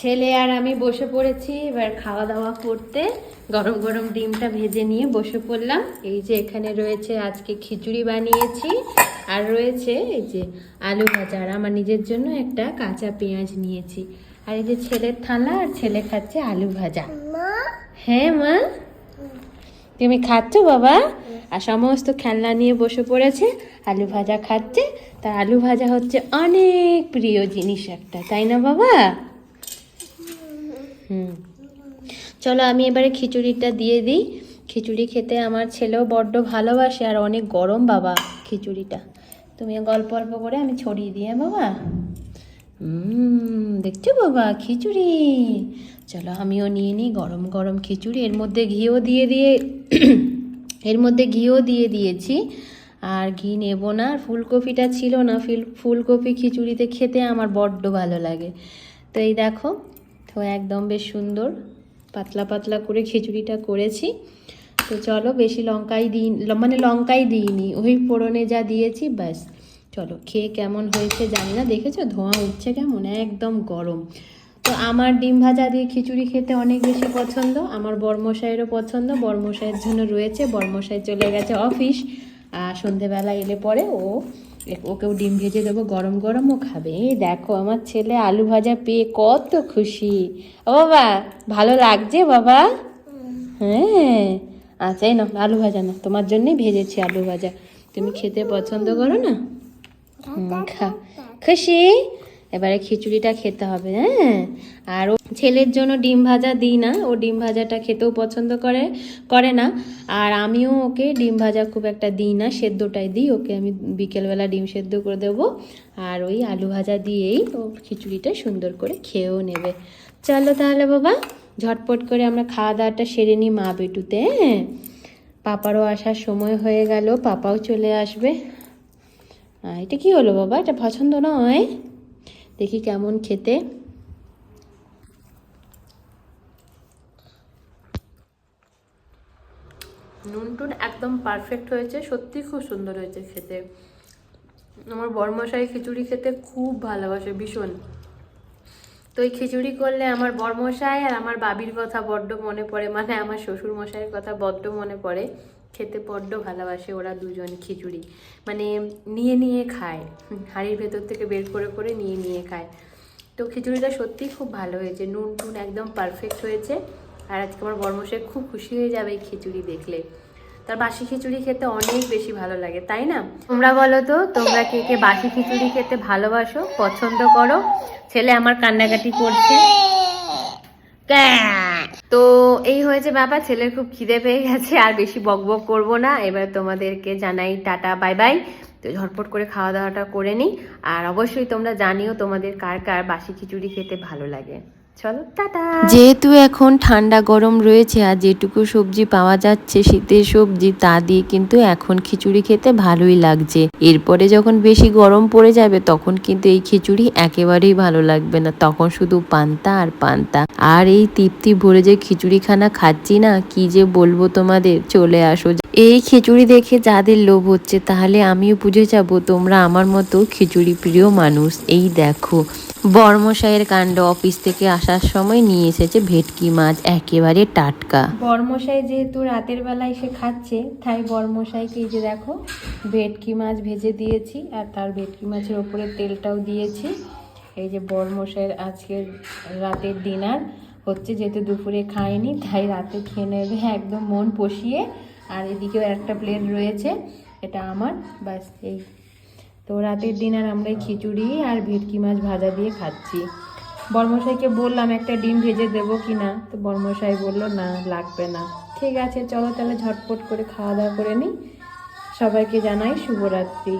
ছেলে আর আমি বসে পড়েছি এবার খাওয়া দাওয়া করতে। গরম গরম ডিমটা ভেজে নিয়ে বসে পড়লাম। এই যে এখানে রয়েছে আজকে খিচুড়ি বানিয়েছি। আর রয়েছে এই যে আলু ভাজা আর আমার নিজের জন্য একটা কাঁচা পেঁয়াজ নিয়েছি। আর এই যে ছেলের থালা আর ছেলে খাচ্ছে আলু ভাজা। হ্যাঁ মা? তুমি খাচ্ছ বাবা? আর সমস্ত খেলনা নিয়ে বসে পড়েছে আলু ভাজা খাচ্ছে। তার আলু ভাজা হচ্ছে অনেক প্রিয় জিনিস একটা তাই না বাবা? হুম। চলো আমি এবারে খিচুড়িটা দিয়ে দিই। খিচুড়ি খেতে আমার ছেলেও বড্ড ভালোবাসে আর অনেক গরম বাবা খিচুড়িটা। তুমি গল্প অল্প করে আমি ছড়িয়ে দিয়ে বাবা? হুম দেখছ বাবা খিচুড়ি? চলো আমিও নিয়ে নিই গরম গরম খিচুড়ি। এর মধ্যে ঘিও দিয়ে দিয়ে এর মধ্যে ঘিও দিয়ে দিয়েছি। আর ঘি নেব না। আর ফুলকপিটা ছিল না। ফিল, ফুলকপি খিচুড়িতে খেতে আমার বড্ড ভালো লাগে। তো এই দেখো তো একদম বেশ সুন্দর, পাতলা পাতলা করে খিচুড়িটা করেছি। তো চলো বেশি লঙ্কাই দিই মানে লঙ্কাই দিইনি, ওই ফোড়নে যা দিয়েছি, ব্যাস। চলো খেয়ে কেমন হয়েছে জানি না, দেখেছ? ধোঁয়া উঠছে কেমন? একদম গরম। তো আমার ডিম ভাজা দিয়ে খিচুড়ি খেতে অনেক বেশি পছন্দ, আমার বর্মশাইয়েরও পছন্দ, বর্মশাইয়ের জন্য রয়েছে, বর্মশাই চলে গেছে অফিস, আর সন্ধেবেলা এলে পরে ও ওকেও ডিম ভেজে দেবো, গরম গরমও খাবে। দেখো আমার ছেলে আলু ভাজা পেয়ে কত খুশি। ও বাবা, ভালো লাগছে বাবা? হ্যাঁ। আচ্ছা না আলু ভাজা না তোমার জন্যই ভেজেছি আলু ভাজা। তুমি খেতে পছন্দ করো না? খা। খুশি? এবারে খিচুড়িটা খেতে হবে হ্যাঁ? আর ও ছেলের জন্য ডিম ভাজা দিই না, ও ডিম ভাজাটা খেতেও পছন্দ করে করে না। আর আমিও ওকে ডিম ভাজা খুব একটা দিই না, সেদ্ধটাই দিই, ওকে আমি বিকেলবেলা ডিম সেদ্ধ করে দেবো। আর ওই আলু ভাজা দিয়েই ও খিচুড়িটা সুন্দর করে খেয়েও নেবে। চলো তাহলে বাবা, ঝটপট করে আমরা খাওয়া দাওয়াটা সেরে নিই মা বেটুতে হ্যাঁ? পাপারও আসার সময় হয়ে গেল, পাপাও চলে আসবে। এটা কি হলো বাবা? এটা পছন্দ নয়? দেখি কেমন খেতে। নুন টুন একদম পারফেক্ট হয়েছে, সত্যি খুব সুন্দর হয়েছে খেতে। আমার বরমশাই খিচুড়ি খেতে খুব ভালোবাসে, ভীষণ। তো এই খিচুড়ি করলে আমার বরমশাই আর আমার বাবির কথা বড্ড মনে পড়ে মানে আমার শ্বশুর মশাইয়ের কথা বড্ড মনে পড়ে। খেতে বড্ড ভালোবাসে ওরা দুজন খিচুড়ি। মানে নিয়ে নিয়ে খায়। হাঁড়ির ভেতর থেকে বের করে করে নিয়ে নিয়ে খায়। তো খিচুড়িটা সত্যিই খুব ভালো হয়েছে। নুন টুন একদম পারফেক্ট হয়েছে। আর আজকে আমার বর্মশাই খুব খুশি হয়ে যাবে এই খিচুড়ি দেখলে। তার বাসি খিচুড়ি খেতে অনেক বেশি ভালো লাগে, তাই না? তোমরা বলো তো, তোমরা কে কে বাসি খিচুড়ি খেতে ভালোবাসো, পছন্দ করো? ছেলে আমার কান্নাকাটি করছে। এই হয়েছে ব্যাপার ছেলের খুব খিদে পেয়ে গেছে, আর বেশি বক বক করব না। এবার তোমাদেরকে জানাই টাটা, বাই বাই। তো ঝটপট করে খাওয়া দাওয়াটা করে নিই। আর অবশ্যই তোমরা জানিও তোমাদের কার কার বাসি খিচুড়ি খেতে ভালো লাগে। চলো যেহেতু এখন ঠান্ডা গরম রয়েছে আর যেটুকু সবজি পাওয়া যাচ্ছে শীতের সবজি তা দিয়ে কিন্তু এখন খিচুড়ি খেতে ভালোই লাগছে। এরপরে যখন বেশি গরম পড়ে যাবে তখন কিন্তু এই খিচুড়ি একেবারেই ভালো লাগবে না। তখন শুধু পান্তা আর পান্তা। আর এই তৃপ্তি ভরে যে খিচুড়ি খানা খাচ্ছি না, কি যে বলব তোমাদের? চলে আসো। এই খিচুড়ি দেখে যাদের লোভ হচ্ছে, তাহলে আমিও বুঝে যাব তোমরা আমার মতো খিচুড়ি প্রিয় মানুষ। এই দেখো বর্মশাইয়ের কাণ্ড অফিস থেকে আসার সময় নিয়ে এসেছে ভেটকি মাছ, একেবারে টাটকা। বর্মশাই যেহেতু রাতের বেলায় সে খাচ্ছে, তাই বর্মশাইকে যে দেখো, ভেটকি মাছ ভেজে দিয়েছি আর তার ভেটকি মাছের ওপরে তেলটাও দিয়েছি। এই যে বর্মশাইয়ের আজকের রাতের ডিনার, হচ্ছে যেহেতু দুপুরে খায়নি, তাই রাতে খেয়ে নেবে, একদম মন পশিয়ে আর এদিকেও একটা প্লেট রয়েছে, এটা আমার বাস এই। তো রাতের ডিনার আমরা খিচুড়ি আর ভেটকি মাছ ভাজা দিয়ে খাচ্ছি। বর্মশাইকে বললাম, একটা ডিম ভেজে দেবো কি না? তো বর্মশাই বলল, না, লাগবে না। ঠিক আছে, চলো তাহলে ঝটপট করে খাওয়া দাওয়া করে নিই সবাইকে জানাই শুভরাত্রি।